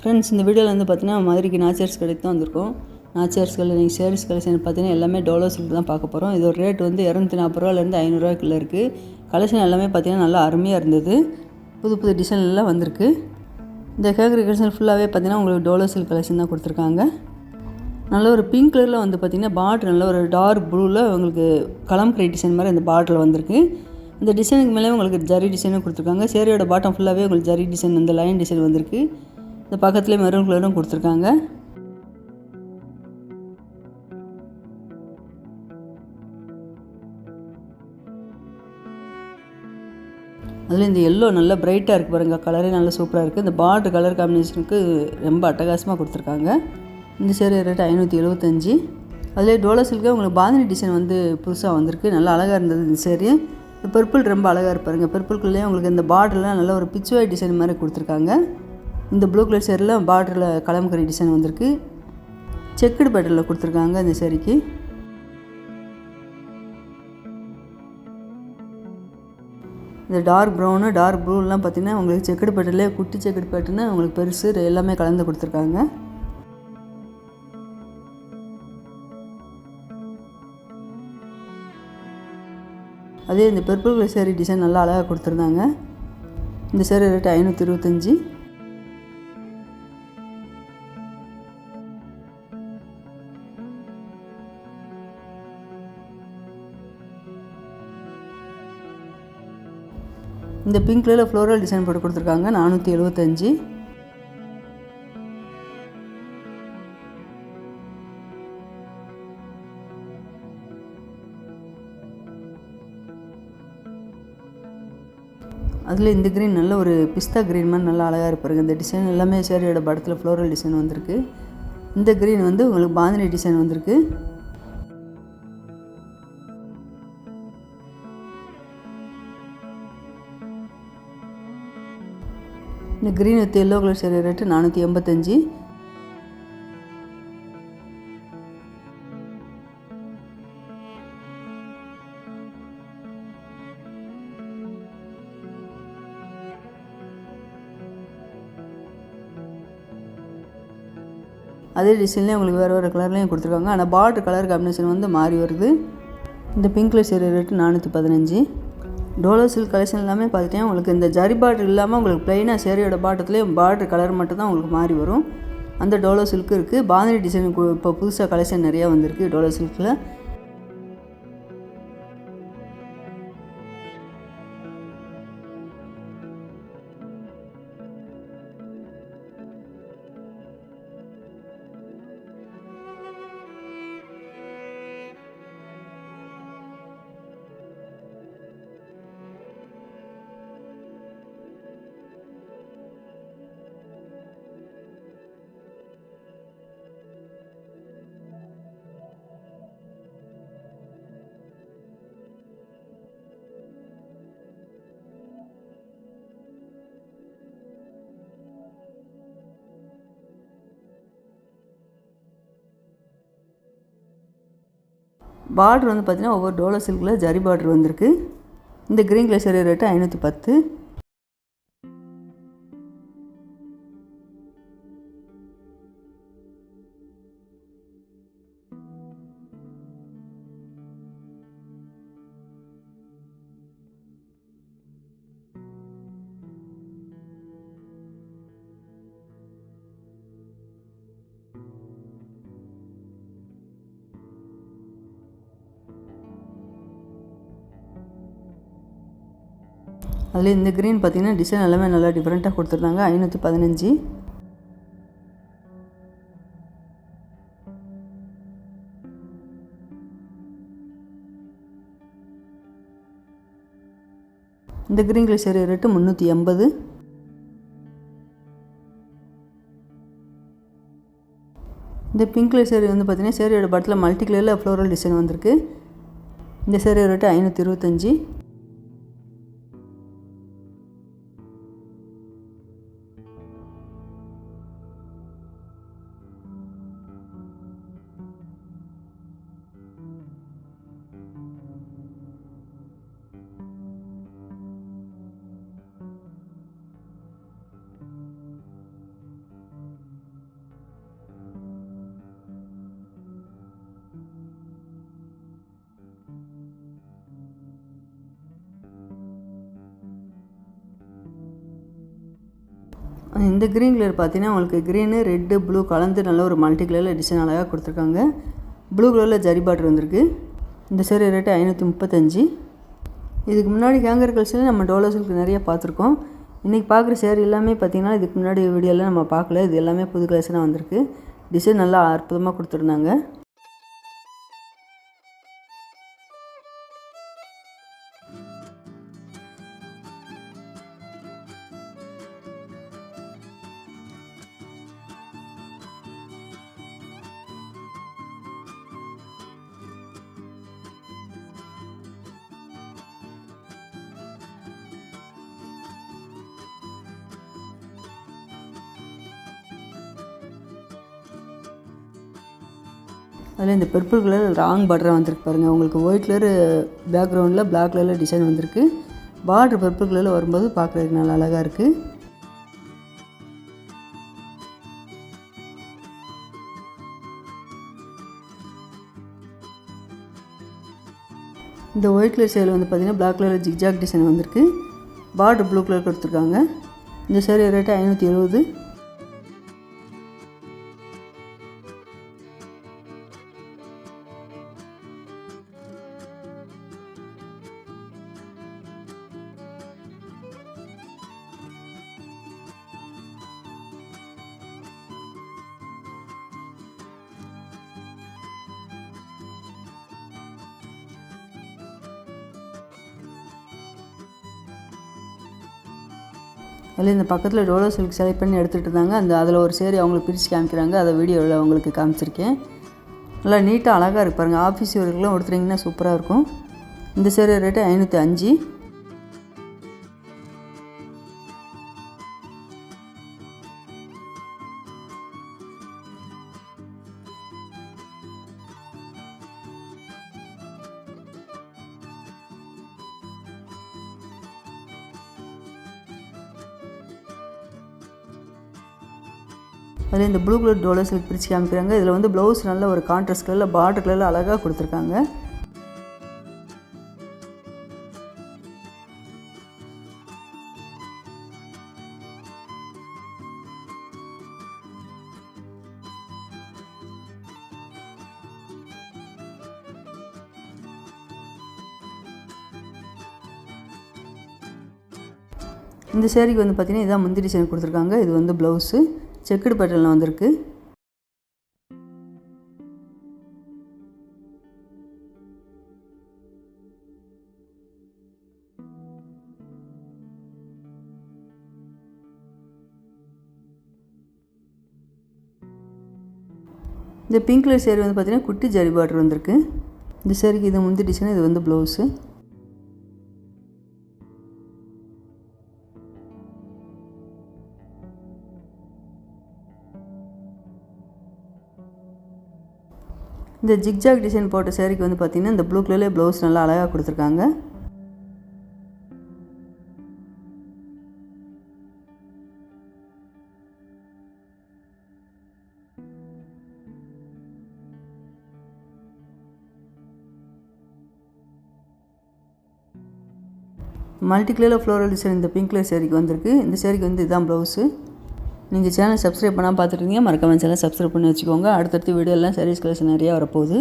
Friends இந்த வீடியோவில் வந்து பார்த்தீங்கன்னா மதுரைக்கு நாச்சர்ஸ் கடைக்கு தான் வந்திருக்கோம். நாச்சர்ஸ் கடை நீங்கள் சேரீஸ் கலெக்ஷன் பார்த்தீங்கன்னா எல்லாமே டோலோ தான் பார்க்க போகிறோம் இதோட ரேட் வந்து இரநூத்தி நாற்பது ரூபாலேருந்து ஐநூறுரூவாக்குள்ளே இருக்குது கலெக்ஷன் எல்லாமே பார்த்தீங்கன்னா நல்லா அருமையாக இருந்தது. புது புது டிசைன் எல்லாம் வந்திருக்கு. இந்த கேட்குற கலெக்ஷன் ஃபுல்லாகவே பார்த்தீங்கன்னா உங்களுக்கு டோலோசில் கலெக்ஷன் தான் கொடுத்துருக்காங்க. நல்ல ஒரு பிங்க் கலரில் வந்து பார்த்திங்கன்னா பார்டர் நல்ல ஒரு டார்க் ப்ளூவில் உங்களுக்கு கலம்கரை டிசைன் மாதிரி அந்த பார்டரில் வந்திருக்கு. இந்த டிசைனுக்கு மேலே உங்களுக்கு ஜரி டிசைனும் கொடுத்துருக்காங்க. சேரியோட பாட்டம் ஃபுல்லாகவே உங்களுக்கு ஜரி டிசைன் அந்த லைன் டிசைன் வந்திருக்கு. இந்த பக்கத்துலேயே மெரூன் கலரும் கொடுத்துருக்காங்க. அதில் இந்த எல்லோ நல்லா பிரைட்டாக இருக்குது பாருங்கள் கலரே நல்லா சூப்பராக இருக்குது இந்த பார்டர் கலர் காம்பினேஷனுக்கு ரொம்ப அட்டகாசமாக கொடுத்துருக்காங்க. இந்த சேரீ ரேட் ஐநூற்றி எழுபத்தஞ்சி அதிலே டோலோ சில்கே உங்களுக்கு பாந்தினி டிசைன் வந்து புதுசாக வந்திருக்கு. நல்லா அழகாக இருந்தது இந்த சேரீ இந்த பர்பிள் ரொம்ப அழகாக இருப்பாருங்க பர்பிள்குள்ளேயே உங்களுக்கு இந்த பார்டர்லாம் நல்ல ஒரு பிச்சுவாய் டிசைன் மாதிரி கொடுத்துருக்காங்க. இந்த ப்ளூ கலர் சேரில் பார்டரில் கலம்கரி டிசைன் வந்திருக்கு. செக்குடு பேட்டரில் கொடுத்துருக்காங்க இந்த சேரீக்கு இந்த டார்க் ப்ரௌனு டார்க் ப்ளூலாம் பார்த்தீங்கன்னா உங்களுக்கு செக்குடு பேட்டர்லேயே குட்டி செக்குடு பேட்டர்னு உங்களுக்கு பெருசு எல்லாமே கலந்து கொடுத்துருக்காங்க. அதே இந்த பர்பிள் கலர் சேரீ டிசைன் நல்லா அழகாக கொடுத்துருந்தாங்க. இந்த சேரீ ரேட்டு ஐநூற்றி இருபத்தஞ்சி. இந்த பிங்க் கலரில் ஃப்ளோரல் டிசைன் போட்டு கொடுத்துருக்காங்க. நானூற்றி எழுபத்தஞ்சி அதில் இந்த க்ரீன் நல்ல ஒரு பிஸ்தா க்ரீன் மாதிரி நல்லா அழகாக இருப்பாருங்க இந்த டிசைன் எல்லாமே சேரியோட படத்தில் ஃப்ளோரல் டிசைன் வந்திருக்கு. இந்த க்ரீன் வந்து உங்களுக்கு பாந்தினி டிசைன் வந்திருக்கு. இந்த green with yellow colour sari rate நானூற்றி எண்பத்தஞ்சு. அதே டிசைன்லேயே உங்களுக்கு வேறு வேறு கலர்லேயும் கொடுத்துருக்காங்க. ஆனால் பார்டர் கலர் காம்பினேஷன் வந்து மாறி வருது. இந்த பிங்க் கலர் சேரீ ரேட்டு நானூற்றி பதினஞ்சு. டோலோ சில்க் கலெக்ஷன் எல்லாமே பார்த்துட்டேன் உங்களுக்கு இந்த ஜரி பார்டர் இல்லாமல் உங்களுக்கு ப்ளைனாக சேரியோட பாட்டத்துலேயே பார்டர் கலர் மட்டும் தான் உங்களுக்கு மாறி வரும். அந்த டோலோ சில்க்கு இருக்குது பாந்தினி டிசைன் இப்போ புதுசாக கலெக்ஷன் நிறையா வந்திருக்கு டோலோ சில்கில் பார்டர் வந்து பார்த்திங்கன்னா ஒவ்வொரு டோலோ சில்கில் ஜரி பார்டர் வந்திருக்கு. இந்த க்ரீன் கலர் சேரீ ரேட்டு ஐநூற்றி பத்து. அதில் இந்த க்ரீன் பார்த்திங்கன்னா டிசைன் எல்லாமே நல்லா டிஃப்ரெண்ட்டாக கொடுத்துருந்தாங்க. ஐநூற்றி பதினஞ்சு. இந்த க்ரீன் கலர் சேரீ ரேட்டு முந்நூற்றி எண்பது. இந்த பிங்க் கலர் சேரீ வந்து பார்த்திங்கன்னா சேரீயோட படத்தில் மல்டி கலரில் ஃப்ளோரல் டிசைன் வந்திருக்கு. இந்த சேரீ ரேட்டு ஐநூற்றி இருபத்தஞ்சி. இந்த க்ரீன் கலர் பார்த்தீங்கன்னா உங்களுக்கு க்ரீனு ரெட்டு ப்ளூ கலந்து நல்ல ஒரு மல்டி கலரில் டிசைன் அழகாக கொடுத்துருக்காங்க. ப்ளூ கலரில் ஜரி பாட்ரு வந்திருக்கு. இந்த சேரீ ரேட்டு ஐநூற்றி முப்பத்தஞ்சு. இதுக்கு முன்னாடி கேங்கர் கல்ச்சரில் நம்ம டோலர்ஸுக்கு நிறைய பார்த்துருக்கோம். இன்றைக்கி பார்க்குற சேரீ எல்லாமே பார்த்திங்கன்னா இதுக்கு முன்னாடி வீடியோவில் நம்ம பார்க்கல. இது எல்லாமே புது கலெக்ஷனாக வந்திருக்கு. டிசைன் நல்லா அற்புதமாக கொடுத்துருந்தாங்க. அதில் இந்த பர்பிள் கலர் ராங் பார்டராக வந்திருக்கு பாருங்கள் உங்களுக்கு ஒயிட் கலர் பேக்ரவுண்டில் பிளாக் கலரில் டிசைன் வந்திருக்கு. பார்டர் பர்பிள் கலரில் வரும்போது பார்க்குறதுக்கு நல்லா அழகாக இருக்குது இந்த ஒயிட் கலர் சேல் வந்து பார்த்திங்கன்னா பிளாக் கலரில் ஜிக்ஜாக் டிசைன் வந்திருக்கு. பார்டர் ப்ளூ கலர் கொடுத்துருக்காங்க. இந்த சேரீ ரேட்டு ஐநூற்றி எழுபது அதில் இந்த பக்கத்தில் டோலோ சில்க் செலக்ட் பண்ணி எடுத்துகிட்டு இருந்தாங்க. அந்த அதில் ஒரு சேரி அவங்களுக்கு பிரித்து காமிக்கிறாங்க. அதை வீடியோவில் அவங்களுக்கு காமிச்சிருக்கேன். நல்லா நீட்டாக அழகாக இருக்கு பாருங்கள் ஆஃபீஸ் ஒர்க்கெலாம் கொடுத்துட்டிங்கன்னா சூப்பராக இருக்கும். இந்த சேரீ ரேட்டு ஐநூற்றி அஞ்சு. அதில் இந்த ப்ளூ கலர் டோலோ சில்க் பிரித்து காமிக்கிறாங்க. இதில் வந்து ப்ளவுஸ் நல்ல ஒரு கான்ட்ராஸ்ட் கலரில் பார்டர் கலரில் அழகாக கொடுத்துருக்காங்க. இந்த சேரீக்கு வந்து பார்த்திங்கன்னா இதான் முந்திரி டிசைன் கொடுத்துருக்காங்க. இது வந்து ப்ளவுஸு. செக்குடு பேட்டர்னில் வந்திருக்கு. இந்த பிங்க் கலர் சேரீ வந்து பார்த்திங்கன்னா குட்டி ஜரி பார்டர் வந்திருக்கு. இந்த சேரீக்கு இது முந்தி இது வந்து ப்ளவுஸு இந்த ஜிக்ஜாக் டிசைன் போட்ட சேரீக்கு வந்து பார்த்திங்கன்னா இந்த ப்ளூ கலர்லேயே ப்ளவுஸ் நல்லா அழகாக கொடுத்துருக்காங்க. மல்டி கலரில் ஃப்ளோரல் டிசைன் இந்த பிங்க் கலர் சேரீக்கு வந்திருக்கு. இந்த சேரீக்கு வந்து இதுதான் ப்ளவுஸு நீங்கள் சேனல் சப்ஸ்கிரைப் பண்ணால் பார்த்துருந்தீங்க மறக்காம சேனல் சப்ஸ்கிரைப் பண்ணி வச்சுக்கோங்க. அடுத்தடுத்த வீடியோலாம் சர்வீஸ் கலெக்ஷன் நிறையா வரப்போகுது.